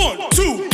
One, two,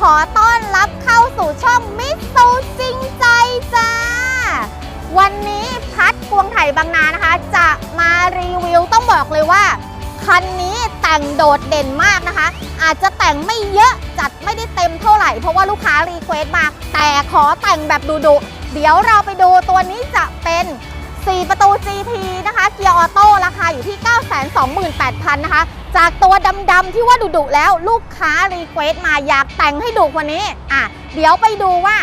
ขอต้อนรับเข้าสู่ช่องมิสซูจริงใจจ้า วันนี้พัดกวงไถ่บางนานะคะ จะมารีวิวต้องบอกเลยว่า คันนี้แต่งโดดเด่นมากนะคะ อาจจะแต่งไม่เยอะจัดไม่ได้เต็มเท่าไหร่ เพราะว่าลูกค้ารีเควสต์มา แต่ขอแต่งแบบดุๆเดี๋ยวเราไปดูตัวนี้จะเป็น4 ประตู GT นะคะ เกียร์ออโต้ราคาอยู่ที่ 928,000 นะคะ จากตัวดำๆที่ว่าดุๆแล้วลูกค้ารีเควสต์มาอยากแต่งให้ดุกว่านี้อะเดี๋ยวไปดูว่า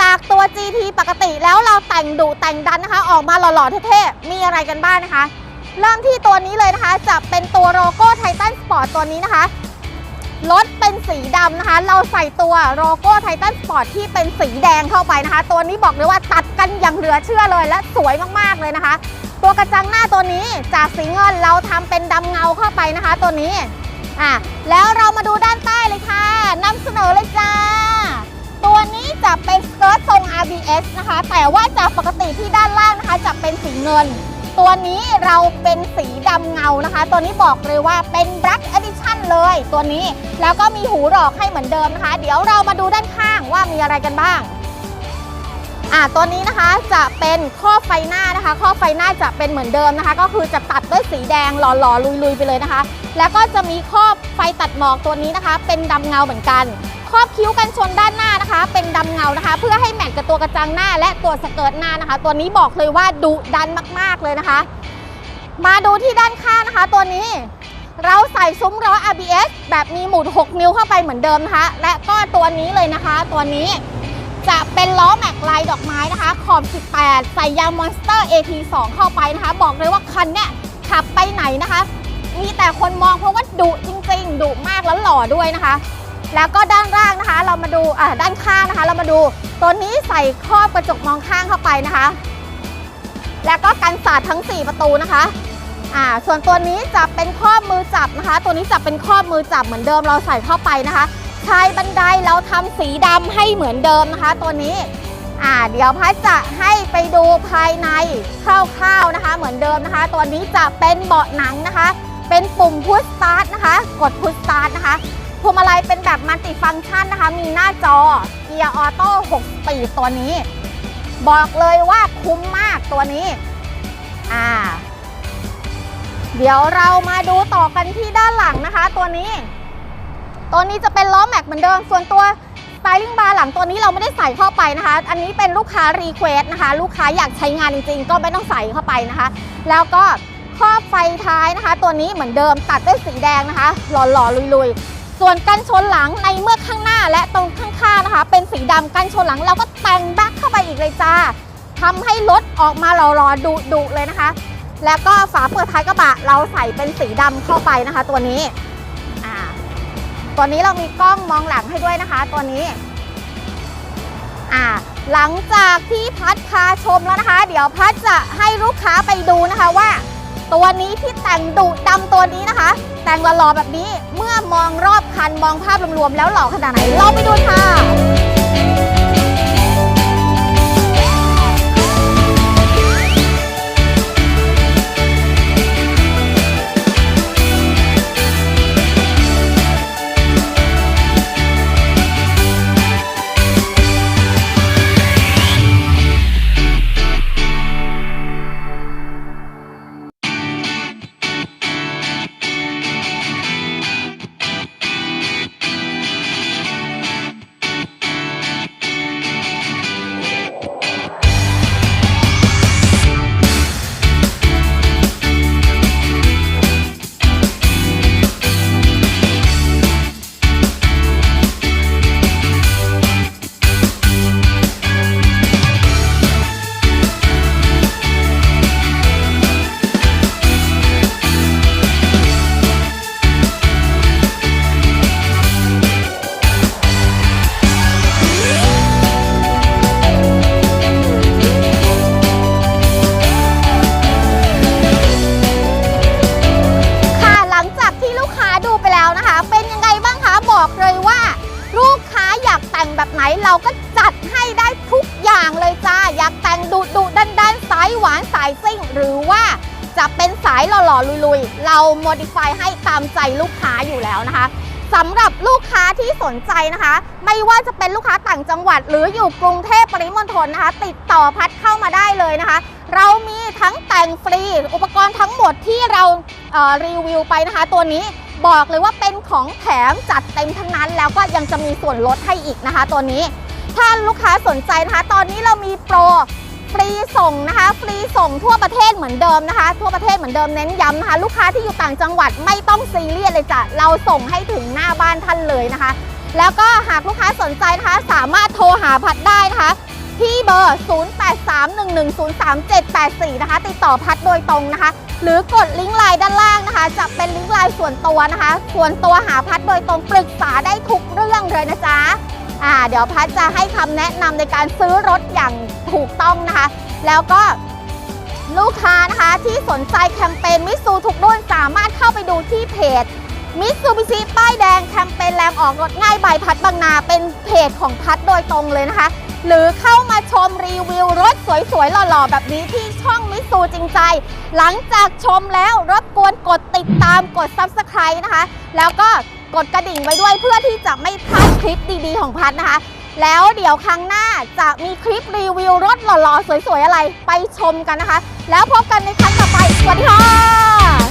จากตัว GT ปกติแล้วเราแต่งดุแต่งดันนะคะ ออกมาหล่อๆเท่ๆมีอะไรกันบ้างนะคะ เริ่มที่ตัวนี้เลยนะคะ จะเป็นตัวโลโก้ไททันสปอร์ตตัวนี้นะคะรถเป็นสีดำนะคะ เราใส่ตัวโลโก้ไททันสปอร์ตที่เป็นสีแดงเข้าไปนะคะ ตัวนี้บอกเลยว่าตัดกันอย่างเหลือเชื่อเลยและสวยมากๆเลยนะคะ ตัวกระจังหน้าตัวนี้จากสีเงินเราทำเป็นดำเงาเข้าไปนะคะตัวนี้อะแล้วเรามาดูด้านใต้เลยค่ะนำเสนอเลยจ้า ตัวนี้จะเป็นสเกิร์ตทรง RBS นะคะ แต่ว่าจากปกติที่ด้านล่างนะคะจะเป็นสีเงิน ตัวนี้เราเป็นสีดำเงานะคะ ตัวนี้บอกเลยว่าเป็น Black Edition เลยตัวนี้ แล้วก็มีหูหลอกให้เหมือนเดิมนะคะ เดี๋ยวเรามาดูด้านข้างว่ามีอะไรกันบ้าง อ่าตัวนี้นะคะจะเป็นข้อไฟหน้านะคะ ข้อไฟหน้าจะเป็นเหมือนเดิมนะคะ ก็คือจะตัดด้วยสีแดงหล่อๆลุยๆไปเลยนะคะ แล้วก็จะมีข้อไฟตัดหมอกตัวนี้นะคะ เป็นดำเงาเหมือนกันครอบคิ้วกันชนด้านหน้านะคะ เป็นดำเงานะคะ เพื่อให้แมทกับตัวกระจังหน้า และตัวสเกิร์ตหน้านะคะ ตัวนี้บอกเลยว่าดุดันมาก ๆเลยนะคะ มาดูที่ด้านข้างนะคะ ตัวนี้เราใส่ซุ้มล้อ ABS แบบมีหมุด 6 นิ้วเข้าไปเหมือนเดิมนะคะ และก็ตัวนี้เลยนะคะ ตัวนี้ จะเป็นล้อแม็กลายดอกไม้นะคะ ขอบ 18 ใส่ยางมอนสเตอร์ AT2 เข้าไปนะคะ บอกเลยว่าคันเนี้ยขับไปไหนนะคะ มีแต่คนมองเพราะว่าดุจริง ๆดุมากแล้วหล่อด้วยนะคะ แล้วก็ด้านล่างนะคะ เรามาดูอ่าด้านข้างนะคะ เรามาดูตัวนี้ใส่ครอบกระจกมองข้างเข้าไปนะคะ แล้วก็กันสาดทั้ง 4 ประตูนะคะอ่าส่วนตัวนี้จะเป็นครอบมือจับนะคะ ตัวนี้จะเป็นครอบมือจับเหมือนเดิมเราใส่เข้าไปนะคะ ชายบันไดเราทำสีดำให้เหมือนเดิมนะคะ ตัวนี้อ่าเดี๋ยวพัชจะให้ไปดูภายในคร่าวๆนะคะ เหมือนเดิมนะคะ ตัวนี้จะเป็นเบาะหนังนะคะ เป็นปุ่มพุชสตาร์ทนะคะ กดพุชสตาร์ทนะคะพวงมาลัยเป็นแบบมัลติฟังก์ชันนะคะ มีหน้าจอเกียร์ออโต้6สปีดตัวนี้ บอกเลยว่าคุ้มมากตัวนี้อ่าเดี๋ยวเรามาดูต่อกันที่ด้านหลังนะคะ ตัวนี้ ตัวนี้จะเป็นล้อแม็กเหมือนเดิม ส่วนตัวสไตลิ่งบาร์หลังตัวนี้เราไม่ได้ใส่เข้าไปนะคะ อันนี้เป็นลูกค้ารีเควสนะคะ ลูกค้าอยากใช้งานจริง ๆ ก็ไม่ต้องใส่เข้าไปนะคะ แล้วก็ครอบไฟท้ายนะคะ ตัวนี้เหมือนเดิมตัดด้วยสีแดงนะคะหล่อๆลุยๆ ส่วนกันชนหลังในเมื่อข้างหน้าและตรงข้างๆนะคะ เป็นสีดำกันชนหลังเราก็แต่งแบ็คเข้าไปอีกเลยจ้าทำให้รถออกมาหล่อๆดุๆเลยนะคะ แล้วก็ฝาเปิดท้ายกระบะเราใส่เป็นสีดำเข้าไปนะคะ ตัวนี้ ตัวนี้เรามีกล้องมองหลังให้ด้วยนะคะตัวนี้อ่าหลังจากที่พัดพาชมแล้วนะคะ เดี๋ยวพัดจะให้ลูกค้าไปดูนะคะว่า ตัวนี้ที่แต่งดุดำตัวนี้นะคะ แต่งหล่อๆแบบนี้เมื่อมองรอบคันมองภาพรวมๆแล้วหล่อขนาดไหนเราไปดูค่ะ บอกเลยว่า ลูกค้าอยากแต่งแบบไหนเราก็จัดให้ได้ทุกอย่างเลยจ้า อยากแต่งดุดุด้านดันสายหวานสายซิ่ง หรือว่าจะเป็นสายหล่อหล่อลุยๆ เราโมดิฟายให้ตามใจลูกค้าอยู่แล้วนะคะสำหรับลูกค้าที่สนใจนะคะ ไม่ว่าจะเป็นลูกค้าต่างจังหวัด หรืออยู่กรุงเทพปริมณฑลนะคะ ติดต่อพัดเข้ามาได้เลยนะคะ เรามีทั้งแต่งฟรี อุปกรณ์ทั้งหมดที่เราเรีวิวไปนะคะ ตัวนี้ บอกเลยว่าเป็นของแถมจัดเต็มทั้งนั้น แล้วก็ยังจะมีส่วนลดให้อีกนะคะ ตัวนี้ ถ้าลูกค้าสนใจนะคะ ตอนนี้เรามีโปรฟรีส่งนะคะ ฟรีส่งทั่วประเทศเหมือนเดิมนะคะ ทั่วประเทศเหมือนเดิมเน้นย้ำนะคะ ลูกค้าที่อยู่ต่างจังหวัดไม่ต้องซีเรียสเลยจ้ะเราส่งให้ถึงหน้าบ้านท่านเลยนะคะ แล้วก็หากลูกค้าสนใจนะคะ สามารถโทรหาพัดได้นะคะที่เบอร์ 0831103784 นะคะ ติดต่อพัดโดยตรงนะคะ หรือกดลิงก์ไลน์ด้านล่างนะคะ จะเป็นลิงก์ไลน์ส่วนตัวนะคะ ส่วนตัวหาพัดโดยตรงปรึกษาได้ทุกเรื่องเลยนะจ๊ะอ่าเดี๋ยวพัดจะให้คำแนะนำในการซื้อรถอย่างถูกต้องนะคะ แล้วก็ลูกค้านะคะที่สนใจแคมเปญมิสูทุกรุ่นสามารถเข้าไปดูที่เพจ มิสูบิชิป้ายแดงแคมเปญแรงออกรถง่ายใบพัดบางนา เป็นเพจของพัดโดยตรงเลยนะคะ หรือเข้ามาชมรีวิวรถสวยๆ หล่อๆ แบบนี้ที่ช่องมิสูจริงใจ หลังจากชมแล้วรบกวนกดติดตามกด Subscribe นะคะ แล้วก็กดกระดิ่งไว้ด้วยเพื่อที่จะไม่พลาดคลิปดีๆ ของพัดนะคะ แล้วเดี๋ยวครั้งหน้าจะมีคลิปรีวิวรถหล่อๆ สวยๆ อะไรไปชมกันนะคะ แล้วพบกันในครั้งต่อไป สวัสดีค่ะ